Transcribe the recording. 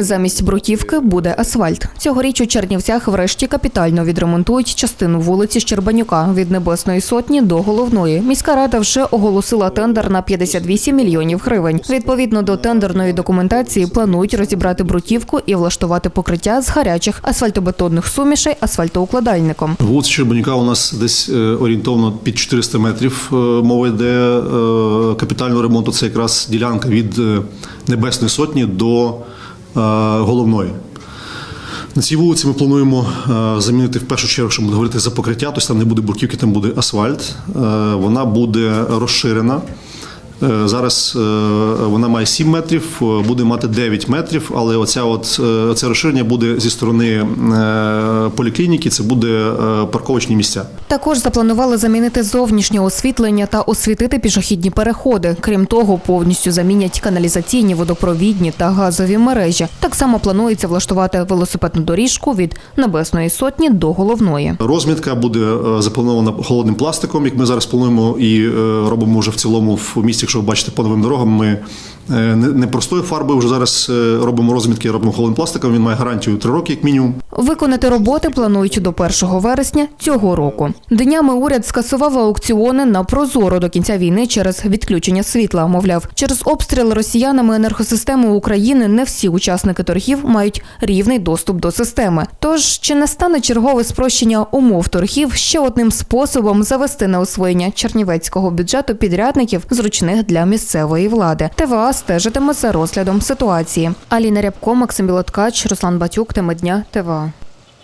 Замість бруківки буде асфальт. Цьогоріч у Чернівцях врешті капітально відремонтують частину вулиці Щербанюка від Небесної Сотні до головної. Міська рада вже оголосила тендер на 58 мільйонів гривень. Відповідно до тендерної документації планують розібрати бруківку і влаштувати покриття з гарячих асфальтобетонних сумішей асфальтоукладальником. Вулиця Щербанюка у нас десь е, орієнтовно під 400 метрів. е, Мова йде е, капітального ремонту. Це якраз ділянка від Небесної Сотні до головної. На цій вулиці ми плануємо е, замінити в першу чергу, що буде говорити за покриття, тобто там не буде бурківки, там буде асфальт. Е, Вона буде розширена. Е, Зараз е, вона має 7 метрів, е, буде мати 9 метрів, але оця от, це розширення буде зі сторони поліклініки, це буде парковочні місця. Також запланували замінити зовнішнє освітлення та освітити пішохідні переходи. Крім того, повністю замінять каналізаційні, водопровідні та газові мережі. Так само планується влаштувати велосипедну доріжку від Небесної Сотні до головної. Розмітка буде запланована холодним пластиком, як ми зараз плануємо і робимо вже в цілому в місті. Якщо ви бачите по новим дорогам, ми е, не простою фарбою вже зараз е, робимо розмітки, робимо холодним пластиком. Він має гарантію 3 роки, як мінімум. Виконати роботи планують до 1 вересня цього року. Днями уряд скасував аукціони на прозоро до кінця війни через відключення світла. Мовляв, через обстріл росіянами енергосистеми України не всі учасники торгів мають рівний доступ до системи. Тож чи не стане чергове спрощення умов торгів ще одним способом завести на освоєння чернівецького бюджету підрядників зручних для місцевої влади? ТВА стежитиме за розглядом ситуації. Аліна Рябко, Максим Білоткач, Руслан Батюк, теми дня ТВА.